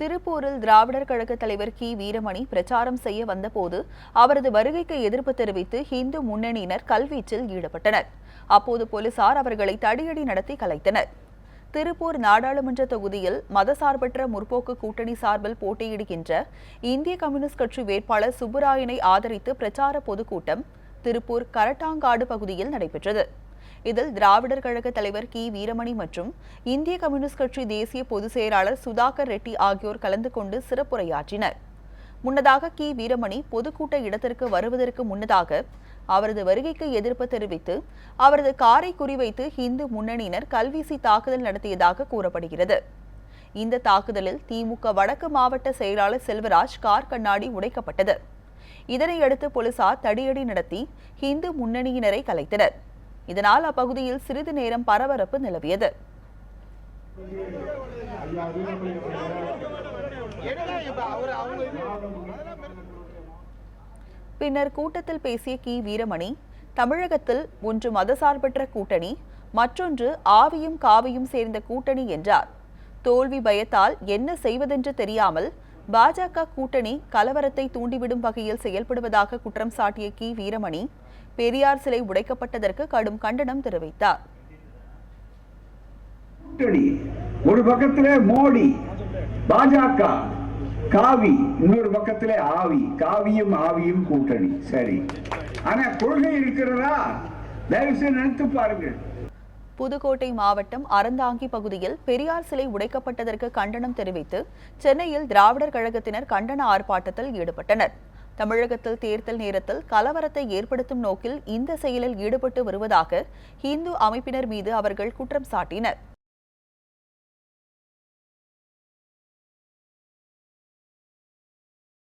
திருப்பூரில் திராவிடர் கழக தலைவர் கி. வீரமணி பிரச்சாரம் செய்ய வந்தபோது அவரது வருகைக்கு எதிர்ப்பு தெரிவித்து இந்து முன்னணியினர் கல்வீச்சில் ஈடுபட்டனர். அப்போது போலீசார் அவர்களை தடியடி நடத்தி கலைத்தனர். திருப்பூர் நாடாளுமன்ற தொகுதியில் மதசார்பற்ற முற்போக்கு கூட்டணி சார்பில் போட்டியிடுகின்ற இந்திய கம்யூனிஸ்ட் கட்சி வேட்பாளர் சுப்புராயனை ஆதரித்து பிரச்சார பொதுக்கூட்டம் திருப்பூர் கரட்டாங்காடு பகுதியில் நடைபெற்றது. இதில் திராவிடர் கழக தலைவர் கி. வீரமணி மற்றும் இந்திய கம்யூனிஸ்ட் கட்சி தேசிய பொதுச் செயலாளர் சுதாகர் ரெட்டி ஆகியோர் கலந்து கொண்டு சிறப்புரையாற்றினர். முன்னதாக கி. வீரமணி பொதுக்கூட்ட இடத்திற்கு வருவதற்கு முன்னதாக அவரது வருகைக்கு எதிர்ப்பு தெரிவித்து அவரது காரை குறிவைத்து இந்து முன்னணியினர் கல்வீசி தாக்குதல் நடத்தியதாக கூறப்படுகிறது. இந்த தாக்குதலில் திமுக வடக்கு மாவட்ட செயலாளர் செல்வராஜ் கார் கண்ணாடி உடைக்கப்பட்டது. இதனையடுத்து போலீசார் தடியடி நடத்தி இந்து முன்னணியினரை கலைத்தனர். இதனால் அப்பகுதியில் சிறிது நேரம் பரபரப்பு நிலவியது. பின்னர் கூட்டத்தில் பேசிய கி. வீரமணி தமிழகத்தில் ஒன்று மதசார்பற்ற கூட்டணி மற்றொன்று ஆவியும் காவியும் சேர்ந்த கூட்டணி என்றார். தோல்வி பயத்தால் என்ன செய்வதென்று தெரியாமல் பாஜக கூட்டணி கலவரத்தை தூண்டிவிடும் வகையில் செயல்படுவதாக குற்றம் சாட்டிய கி. வீரமணி பெரியார் சிலை உடைக்கப்பட்டதற்கு கடும் கண்டனம் தெரிவித்தார். ஒரு பக்கத்துல மோடி பாஜக காவி இன்னொரு பக்கத்துல ஆவி. காவியும் ஆவியும் கூட்டணி. சரி. ஆனா கொள்கை இருக்கிறதா? தயவு செய்து நினைத்து பாருங்கள். புதுக்கோட்டை மாவட்டம் அறந்தாங்கி பகுதியில் பெரியார் சிலை உடைக்கப்பட்டதற்கு கண்டனம் தெரிவித்து சென்னையில் திராவிடர் கழகத்தினர் கண்டன ஆர்ப்பாட்டத்தில் ஈடுபட்டனர். தமிழகத்தில் தேர்தல் நேரத்தில் கலவரத்தை ஏற்படுத்தும் நோக்கில் இந்த செயலில் ஈடுபட்டு வருவதாக இந்து அமைப்பினர் மீது அவர்கள் குற்றம் சாட்டினர்.